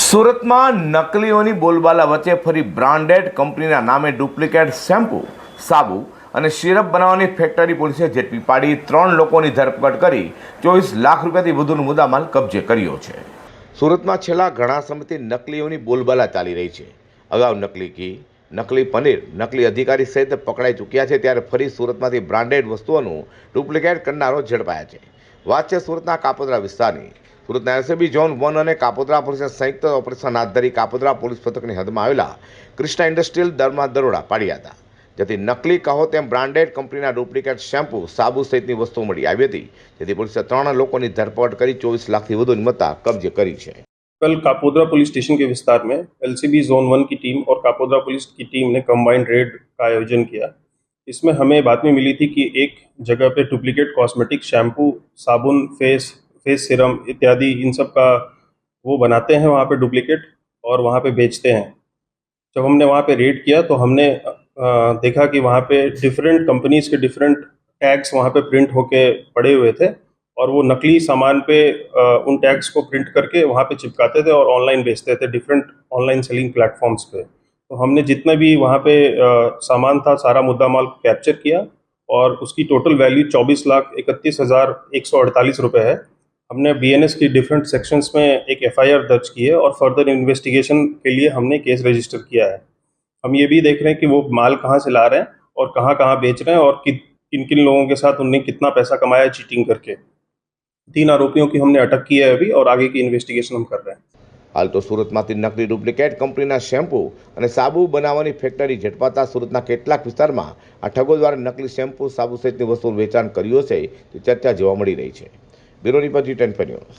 સુરતમાં નકલીઓની બોલબાલા વચ્ચે ફરી બ્રાન્ડેડ કંપનીના નામે ડુપ્લિકેટ શેમ્પૂ, સાબુ અને સિરપ બનાવવાની ફેક્ટરી પોલીસે ઝડપી પાડી ત્રણ લોકોની ધરપકડ કરી ચોવીસ લાખ રૂપિયાથી વધુનો મુદ્દામાલ કબજે કર્યો છે. સુરતમાં છેલ્લા ઘણા સમયથી નકલીઓની બોલબાલા ચાલી રહી છે. અગાઉ નકલી ઘી, નકલી પનીર, નકલી અધિકારી સહિત પકડાઈ ચૂક્યા છે ત્યારે ફરી સુરતમાંથી બ્રાન્ડેડ વસ્તુઓનું ડુપ્લિકેટ કરનારો ઝડપાયા છે. વાત છે સુરતના કાપોદ્રા વિસ્તારની. સુરતના એલસીબી ઝોન વન અને કાપોદ્રા પોલીસે સંયુક્ત ઓપરેશન હાથ ધરી કાપોદ્રા પોલીસ પથકની હદમાં આવેલા કૃષ્ણા ઇન્ડસ્ટ્રીયલ દરમાં દરોડા પાડ્યા હતા જેથી નકલી કહો તેમ બ્રાન્ડેડ કંપનીના ડુપ્લિકેટ શેમ્પૂ સાબુ સહિતની વસ્તુઓ મળી આવી હતી જેથી પોલીસે ત્રણ લોકોની ધરપકડ કરી ચોવીસ લાખથી વધુની મત્તા કબજે કરી છે कल कापोद्रा पुलिस स्टेशन के विस्तार में एलसीबी जोन वन की टीम और कापोद्रा पुलिस की टीम ने कंबाइंड रेड का आयोजन किया इसमें हमें बातमी मिली थी कि एक जगह पे डुप्लीकेट कॉस्मेटिक शैम्पू साबुन फेस फेस सिरम इत्यादि, इन सब का वो बनाते हैं वहाँ पे डुप्लीकेट और वहाँ पे बेचते हैं। जब हमने वहाँ पे रेड किया तो हमने देखा कि वहाँ पे डिफरेंट कंपनीज़ के डिफरेंट टैग्स वहाँ पे प्रिंट होके पड़े हुए थे और वो नकली सामान पे उन टैग्स को प्रिंट करके वहाँ पे चिपकाते थे और ऑनलाइन बेचते थे डिफरेंट ऑनलाइन सेलिंग प्लेटफॉर्म्स पे। तो हमने जितना भी वहाँ पे सामान था, सारा मुद्दा माल कैप्चर किया और उसकी टोटल वैल्यू चौबीस लाख इकतीस हज़ार एक सौ अड़तालीस रुपये है। हमने बी की डिफरेंट सेक्शंस में एक एफ दर्ज की है और फर्दर इन्वेस्टिगेशन के लिए हमने केस रजिस्टर किया है हम ये भी देख रहे हैं कि वो माल कहाँ से ला रहे हैं और कहाँ कहाँ बेच रहे हैं और कि, किन किन लोगों के साथ उनने कितना पैसा कमाया है चीटिंग करके तीन आरोपियों की हमने अटक की है अभी और आगे की इन्वेस्टिगेशन हम कर रहे हैं હાલ તો સુરતમાંથી નકલી ડુપ્લિકેટ કંપનીના શેમ્પૂ અને સાબુ બનાવવાની ફેક્ટરી ઝડપાતા સુરતના કેટલાક વિસ્તારમાં આ ઠગો દ્વારા નકલી શેમ્પૂ સાબુ સહિતની વસ્તુનું વેચાણ કર્યું હશે તે ચર્ચા જોવા મળી રહી છે Biruni ten pennies.